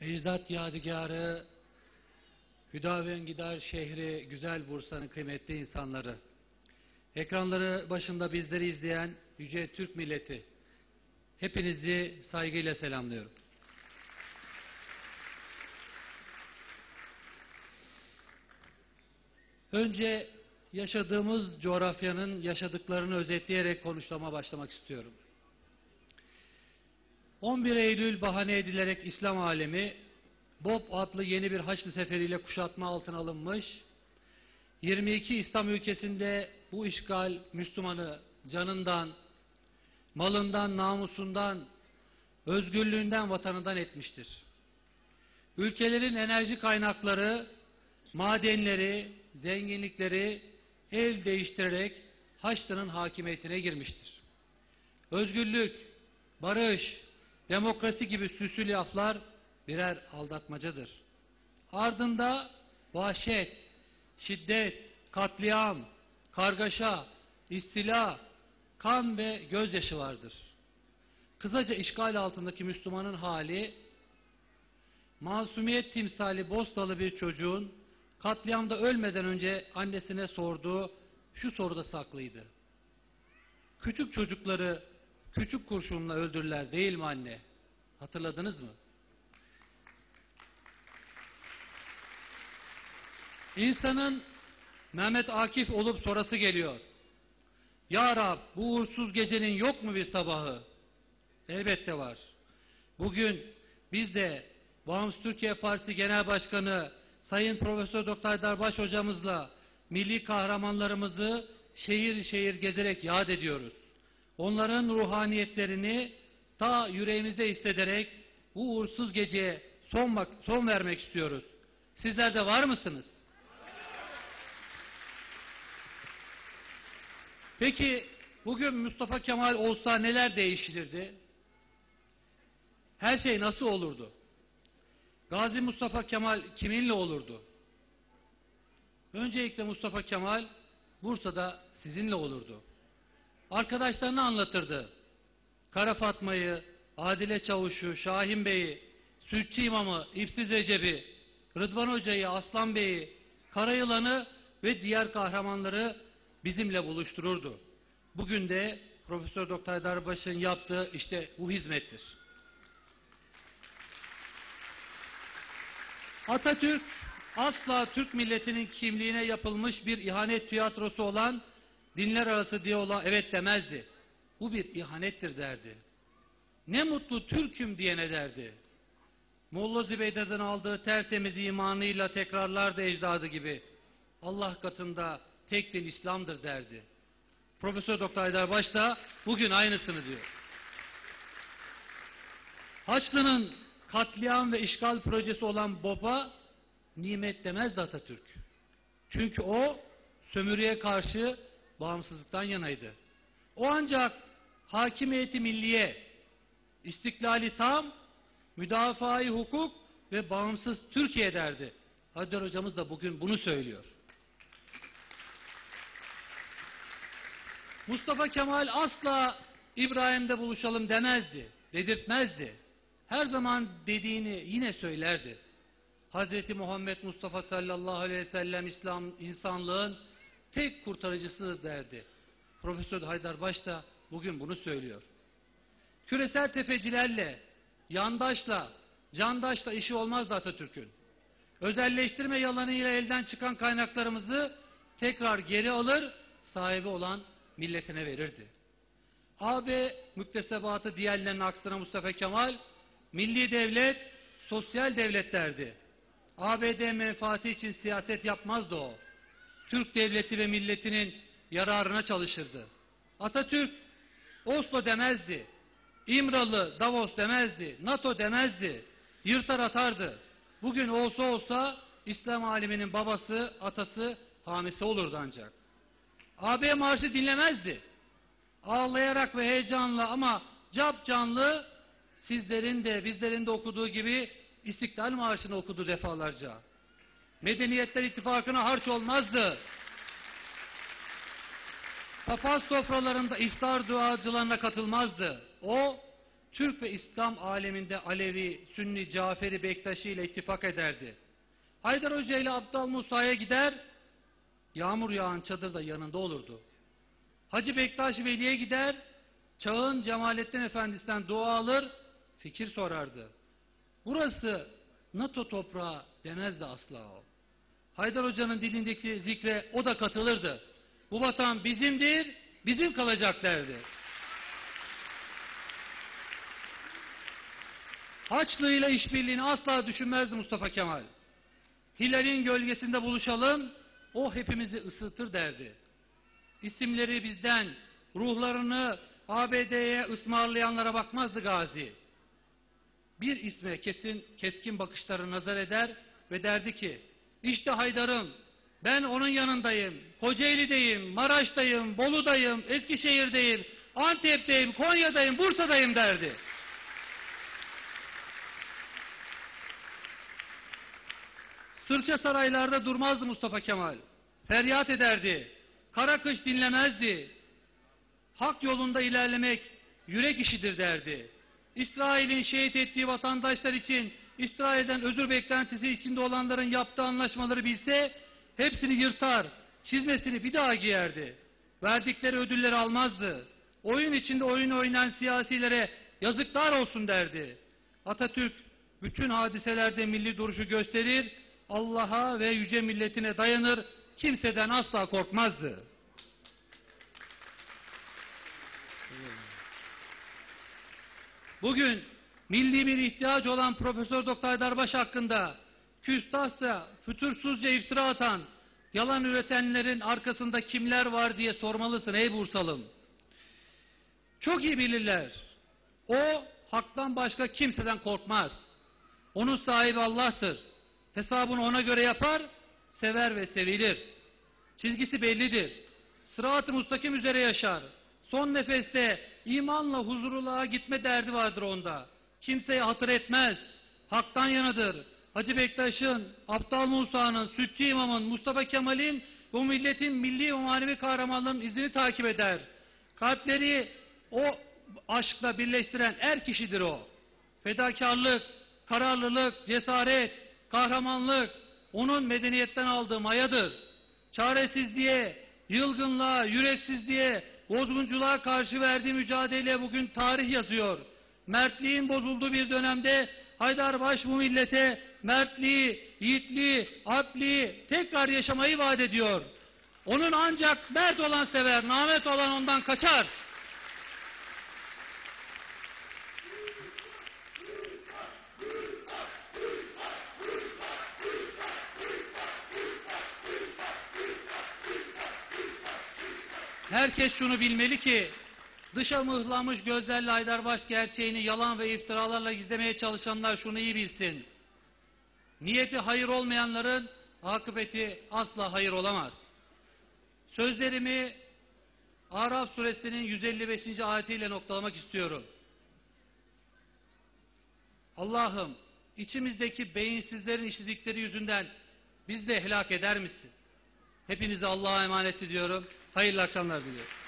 Ecdat Yadigarı, Hüdavengidar şehri, güzel Bursa'nın kıymetli insanları, ekranları başında bizleri izleyen Yüce Türk milleti, hepinizi saygıyla selamlıyorum. Önce yaşadığımız coğrafyanın yaşadıklarını özetleyerek konuşmama başlamak istiyorum. 11 Eylül bahane edilerek İslam alemi BOP adlı yeni bir Haçlı seferiyle kuşatma altına alınmış. 22 İslam ülkesinde bu işgal Müslümanı canından, malından, namusundan, özgürlüğünden, vatanından etmiştir. Ülkelerin enerji kaynakları, madenleri, zenginlikleri el değiştirerek Haçlı'nın hakimiyetine girmiştir. Özgürlük, barış, demokrasi gibi süslü laflar birer aldatmacadır. Ardında vahşet, şiddet, katliam, kargaşa, istila, kan ve gözyaşı vardır. Kısaca işgal altındaki Müslümanın hali, masumiyet timsali Bostalı bir çocuğun katliamda ölmeden önce annesine sorduğu şu soruda saklıydı. Küçük çocukları küçük kurşunla öldürürler değil mi anne? Hatırladınız mı? İnsanın Mehmet Akif olup sorası geliyor. Ya Rab bu uğursuz gecenin yok mu bir sabahı? Elbette var. Bugün biz de Bağımsız Türkiye Partisi Genel Başkanı Sayın Profesör Doktor Darbaş hocamızla milli kahramanlarımızı şehir şehir gezerek yad ediyoruz. Onların ruhaniyetlerini ta yüreğimizde hissederek bu uğursuz geceye son, bak son vermek istiyoruz. Sizler de var mısınız? Peki bugün Mustafa Kemal olsa neler değişirdi? Her şey nasıl olurdu? Gazi Mustafa Kemal kiminle olurdu? Öncelikle Mustafa Kemal Bursa'da sizinle olurdu. Arkadaşlarını anlatırdı. Kara Fatma'yı, Adile Çavuş'u, Şahin Bey'i, Sütçü İmam'ı, İpsiz Recep'i, Rıdvan Hoca'yı, Aslan Bey'i, Karayılan'ı ve diğer kahramanları bizimle buluştururdu. Bugün de Profesör Doktor Darbaş'ın yaptığı işte bu hizmettir. Atatürk asla Türk milletinin kimliğine yapılmış bir ihanet tiyatrosu olan dinler arası diyaloğa evet demezdi. Bu bir ihanettir derdi. Ne mutlu Türk'üm diyene derdi. Molla Zübeyde'den aldığı tertemiz imanıyla tekrarlardı ecdadı gibi. Allah katında tek din İslam'dır derdi. Profesör Doktor Haydar Baş da bugün aynısını diyor. Haçlı'nın katliam ve işgal projesi olan BOP'a nimet demezdi Atatürk. Çünkü o sömürüye karşı bağımsızlıktan yanaydı. O ancak hakimiyeti milliye, istiklali tam, müdafaa hukuk ve bağımsız Türkiye derdi. Haydar hocamız da bugün bunu söylüyor. Mustafa Kemal asla İbrahim'de buluşalım demezdi, dedirtmezdi. Her zaman dediğini yine söylerdi. Hazreti Muhammed Mustafa sallallahu aleyhi ve sellem İslam insanlığın tek kurtarıcısıdır derdi. Profesör Haydar Baş da bugün bunu söylüyor. Küresel tefecilerle, yandaşla, candaşla işi olmazdı Atatürk'ün. Özelleştirme yalanıyla elden çıkan kaynaklarımızı tekrar geri alır, sahibi olan milletine verirdi. AB müktesebatı diğerlerinin aksine Mustafa Kemal, milli devlet, sosyal devlet derdi. ABD menfaati için siyaset yapmazdı o. Türk devleti ve milletinin yararına çalışırdı. Atatürk Oslo demezdi. İmralı, Davos demezdi. NATO demezdi. Yırtar atardı. Bugün olsa olsa İslam aliminin babası, atası, hamisi olurdu ancak. AB marşı dinlemezdi. Ağlayarak ve heyecanla ama cap canlı sizlerin de bizlerin de okuduğu gibi İstiklal Marşı'nı okudu defalarca. Medeniyetler İttifakı'na harç olmazdı. Papaz sofralarında iftar duacılarına katılmazdı. O Türk ve İslam aleminde Alevi, Sünni, Caferi, Bektaşi ile ittifak ederdi. Haydar Hoca ile Abdal Musa'ya gider, yağmur yağan çadırda yanında olurdu. Hacı Bektaş Veli'ye gider, çağın Cemalettin Efendisi'nden dua alır, fikir sorardı. Burası NATO toprağı demezdi asla o. Haydar Hoca'nın dilindeki zikre o da katılırdı. Bu vatan bizimdir, bizim kalacak derdi. Haçlıyla işbirliğini asla düşünmezdi Mustafa Kemal. Hilal'in gölgesinde buluşalım, o hepimizi ısıtır derdi. İsimleri bizden, ruhlarını ABD'ye ısmarlayanlara bakmazdı Gazi. Bir isme kesin keskin bakışları nazar eder ve derdi ki, işte Haydar'ım, ben onun yanındayım, Kocaeli'deyim, Maraş'tayım, Bolu'dayım, Eskişehir'deyim, Antep'teyim, Konya'dayım, Bursa'dayım derdi. Sırça saraylarda durmazdı Mustafa Kemal. Feryat ederdi. Kara kış dinlemezdi. Hak yolunda ilerlemek yürek işidir derdi. İsrail'in şehit ettiği vatandaşlar için İsrail'den özür beklentisi içinde olanların yaptığı anlaşmaları bilse hepsini yırtar, çizmesini bir daha giyerdi. Verdikleri ödülleri almazdı. Oyun içinde oyun oynayan siyasilere yazıklar olsun derdi. Atatürk bütün hadiselerde milli duruşu gösterir, Allah'a ve yüce milletine dayanır, kimseden asla korkmazdı. Bugün milli bir ihtiyaç olan Profesör Doktor Haydarbaş hakkında küstahça, fütursuzca iftira atan, yalan üretenlerin arkasında kimler var diye sormalısın ey Bursalım. Çok iyi bilirler. O haktan başka kimseden korkmaz. Onun sahibi Allah'tır. Hesabını ona göre yapar, sever ve sevilir. Çizgisi bellidir. Sırat-ı mustakim üzere yaşar. Son nefeste imanla huzurluğa gitme derdi vardır onda. Kimseye hatır etmez. Haktan yanadır. Hacı Bektaş'ın, Aptal Musa'nın, Sütçü İmam'ın, Mustafa Kemal'in bu milletin milli ve manevi kahramanlarının izini takip eder. Kalpleri o aşkla birleştiren er kişidir o. Fedakarlık, kararlılık, cesaret, kahramanlık onun medeniyetten aldığı mayadır. Çaresizliğe, yılgınlığa, yüreksizliğe, bozgunculuğa karşı verdiği mücadele bugün tarih yazıyor. Mertliğin bozulduğu bir dönemde Haydarbaş bu millete mertliği, yiğitliği, alpliği tekrar yaşamayı vaat ediyor. Onun ancak mert olan sever, namet olan ondan kaçar. Herkes şunu bilmeli ki dışa mıhlamış gözlerle Haydarbaş gerçeğini yalan ve iftiralarla gizlemeye çalışanlar şunu iyi bilsin. Niyeti hayır olmayanların akıbeti asla hayır olamaz. Sözlerimi Araf suresinin 155. ayetiyle noktalamak istiyorum. Allah'ım içimizdeki beyinsizlerin işledikleri yüzünden biz de helak eder misin? Hepinizi Allah'a emanet ediyorum. Hayırlı akşamlar diliyorum.